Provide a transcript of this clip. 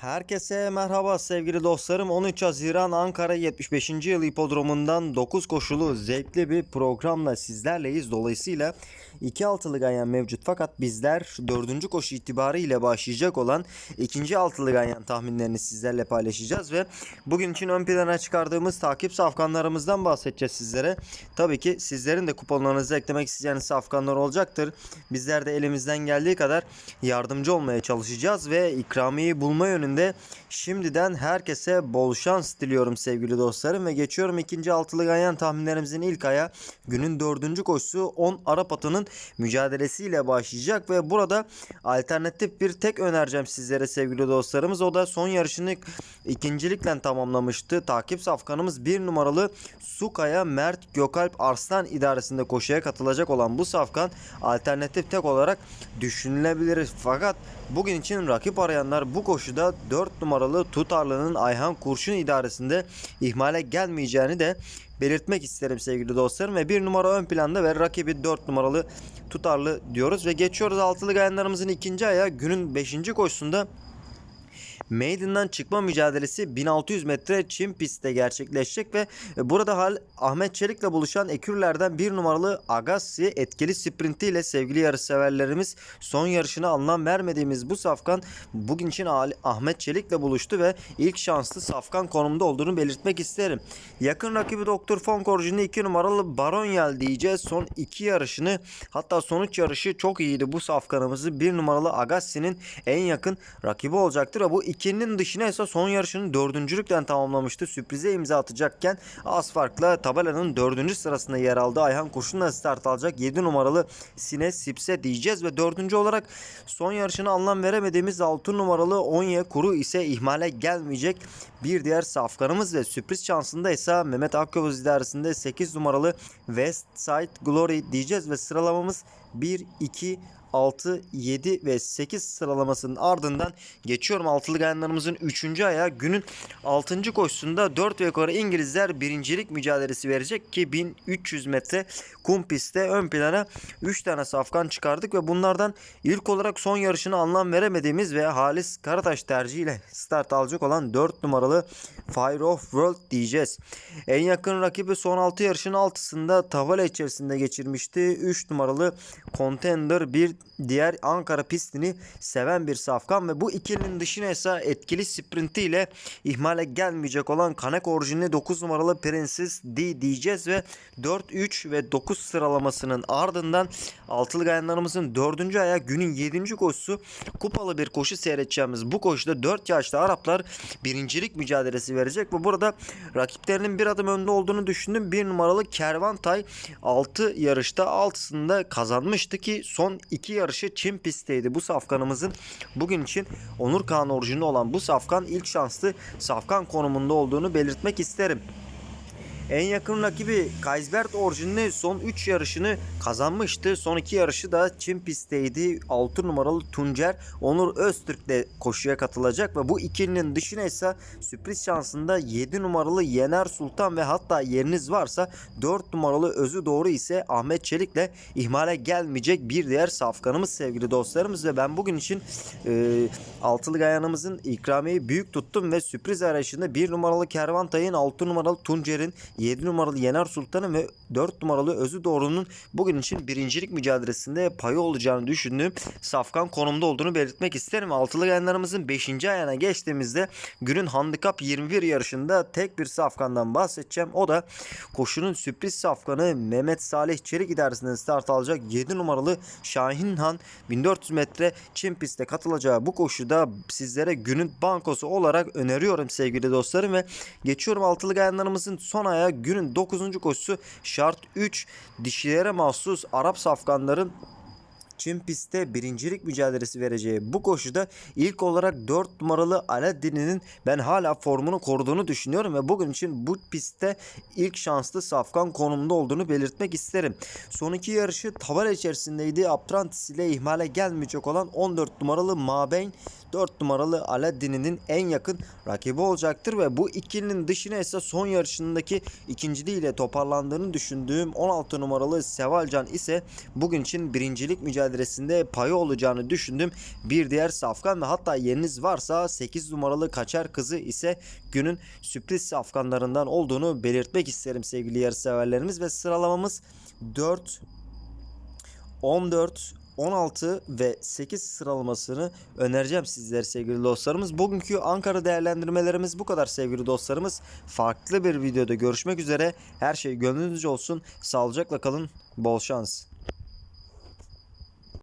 Herkese merhaba sevgili dostlarım. 13 Haziran Ankara 75. yıl hipodromundan 9 koşulu zevkli bir programla sizlerleyiz. Dolayısıyla 2 altılı ganyan mevcut fakat bizler 4. koşu itibariyle başlayacak olan 2. altılı ganyan tahminlerini sizlerle paylaşacağız ve bugün için ön plana çıkardığımız takip safkanlarımızdan bahsedeceğiz sizlere. Tabii ki sizlerin de kuponlarınızı eklemek isteyeceğiniz safkanlar olacaktır. Bizler de elimizden geldiği kadar yardımcı olmaya çalışacağız ve ikramiyi bulma yönünde şimdiden herkese bol şans diliyorum sevgili dostlarım. Ve geçiyorum ikinci altılı ganyan tahminlerimizin ilk aya. Günün dördüncü koşusu 10 Arap atının mücadelesiyle başlayacak. Ve burada alternatif bir tek önereceğim sizlere sevgili dostlarımız. O da son yarışını ikincilikle tamamlamıştı. Takip safkanımız bir numaralı Sukaya Mert Gökalp Arslan idaresinde koşuya katılacak olan bu safkan alternatif tek olarak düşünülebilir. Fakat bugün için rakip arayanlar bu koşuda 4 numaralı tutarlının Ayhan Kurşun idaresinde ihmale gelmeyeceğini de belirtmek isterim sevgili dostlarım ve bir numara ön planda ve rakibi 4 numaralı tutarlı diyoruz ve geçiyoruz altılı gayanlarımızın ikinci aya günün 5. koşusunda Maiden'dan çıkma mücadelesi 1600 metre çim pistte gerçekleşecek ve burada hal Ahmet Çelik'le buluşan ekürlerden bir numaralı Agassi etkili sprintiyle sevgili yarışseverlerimiz son yarışına anlam vermediğimiz bu safkan bugün için Ahmet Çelik'le buluştu ve ilk şanslı safkan konumda olduğunu belirtmek isterim. Yakın rakibi Doktor Fonkorcu'nun 2 numaralı Baronyel diyeceğiz. Son iki yarışını hatta son üç yarışı çok iyiydi bu safkanımızı. Bir numaralı Agassi'nin en yakın rakibi olacaktır. Bu ikinin dışına ise son yarışını dördüncülükten tamamlamıştı. Sürprize imza atacakken az farkla tabelanın dördüncü sırasında yer aldı. Ayhan Kurşun'la start alacak 7 numaralı Sine Sipse diyeceğiz ve dördüncü olarak son yarışına anlam veremediğimiz 6 numaralı Onye Kuru ise ihmale gelmeyecek. Bir diğer safkanımız ve sürpriz şansında ise Mehmet Akyavuz idaresinde 8 numaralı West Side Glory diyeceğiz ve sıralamamız 1, 2, 6, 7 ve 8 sıralamasının ardından geçiyorum altılı gayanlarımızın 3. ayağı günün 6. koşusunda 4 ve yukarı İngilizler birincilik mücadelesi verecek ki 1300 metre kum pistte ön plana 3 tane safkan çıkardık ve bunlardan ilk olarak son yarışını anlam veremediğimiz ve Halis Karataş tercihiyle start alacak olan 4 numaralı Fire of World diyeceğiz. En yakın rakibi son 6 yarışın 6'sında Tavala içerisinde geçirmişti. 3 numaralı Contender bir diğer Ankara pistini seven bir safkan ve bu ikilinin dışına ise etkili sprintiyle ihmale gelmeyecek olan Kanek orijinli 9 numaralı Princess D diyeceğiz ve 4, 3 ve 9 sıralamasının ardından altılı gayanlarımızın 4. aya günün 7. koşusu kupalı bir koşu seyredeceğimiz bu koşuda 4 yaşlı Araplar birincilik mücadelesi verecek ve burada rakiplerinin bir adım önde olduğunu düşündüm. 1 numaralı Kervantay 6 yarışta 6'sında kazanmıştı ki son 2 yarışı Çin pistteydi. Bu safkanımızın bugün için Onur Kağan orijinli olan bu safkan ilk şanslı safkan konumunda olduğunu belirtmek isterim. En yakın rakibi Kaisbert orijinli son 3 yarışını kazanmıştı. Son 2 yarışı da Çin pistteydi. 6 numaralı Tuncer Onur Öztürk de koşuya katılacak ve bu ikilinin dışına ise sürpriz şansında 7 numaralı Yener Sultan ve hatta yeriniz varsa 4 numaralı Özü Doğru ise Ahmet Çelik'le ihmale gelmeyecek bir diğer safkanımız sevgili dostlarımız ve ben bugün için e, altılı gayanımızın ikramiyeyi büyük tuttum ve sürpriz arayışında 1 numaralı Kervantay'ın 6 numaralı Tuncer'in 7 numaralı Yener Sultan'ın ve 4 numaralı Özü Doğru'nun bugün için birincilik mücadelesinde payı olacağını düşündüğüm safkan konumda olduğunu belirtmek isterim. Altılı gayanlarımızın 5. ayağına geçtiğimizde günün handikap 21 yarışında tek bir safkandan bahsedeceğim. O da koşunun sürpriz safkanı Mehmet Salih Çelik idaresinden start alacak 7 numaralı Şahin Han 1400 metre Çin pistte katılacağı bu koşuda sizlere günün bankosu olarak öneriyorum sevgili dostlarım ve geçiyorum altılı gayanlarımızın son ayağı günün 9. koşusu şart 3 dişilere mahsus Arap safkanların Çin pistte birincilik mücadelesi vereceği bu koşuda ilk olarak 4 numaralı Aladdin'in ben hala formunu koruduğunu düşünüyorum ve bugün için bu pistte ilk şanslı safkan konumda olduğunu belirtmek isterim. Son iki yarışı tabela içerisindeydi. Aptrantis ile ihmale gelmeyecek olan 14 numaralı Mabeyn 4 numaralı Aladdin'in en yakın rakibi olacaktır ve bu ikilinin dışına ise son yarışındaki ikinciliğiyle toparlandığını düşündüğüm 16 numaralı Sevalcan ise bugün için birincilik mücadelesinde payı olacağını düşündüm. Bir diğer safkan ve hatta yeriniz varsa 8 numaralı Kaçar Kızı ise günün sürpriz safkanlarından olduğunu belirtmek isterim sevgili yarışseverlerimiz ve sıralamamız 4 14 16 ve 8 sıralamasını önereceğim sizlere sevgili dostlarımız. Bugünkü Ankara değerlendirmelerimiz bu kadar sevgili dostlarımız. Farklı bir videoda görüşmek üzere. Her şey gönlünüzce olsun. Sağlıcakla kalın. Bol şans.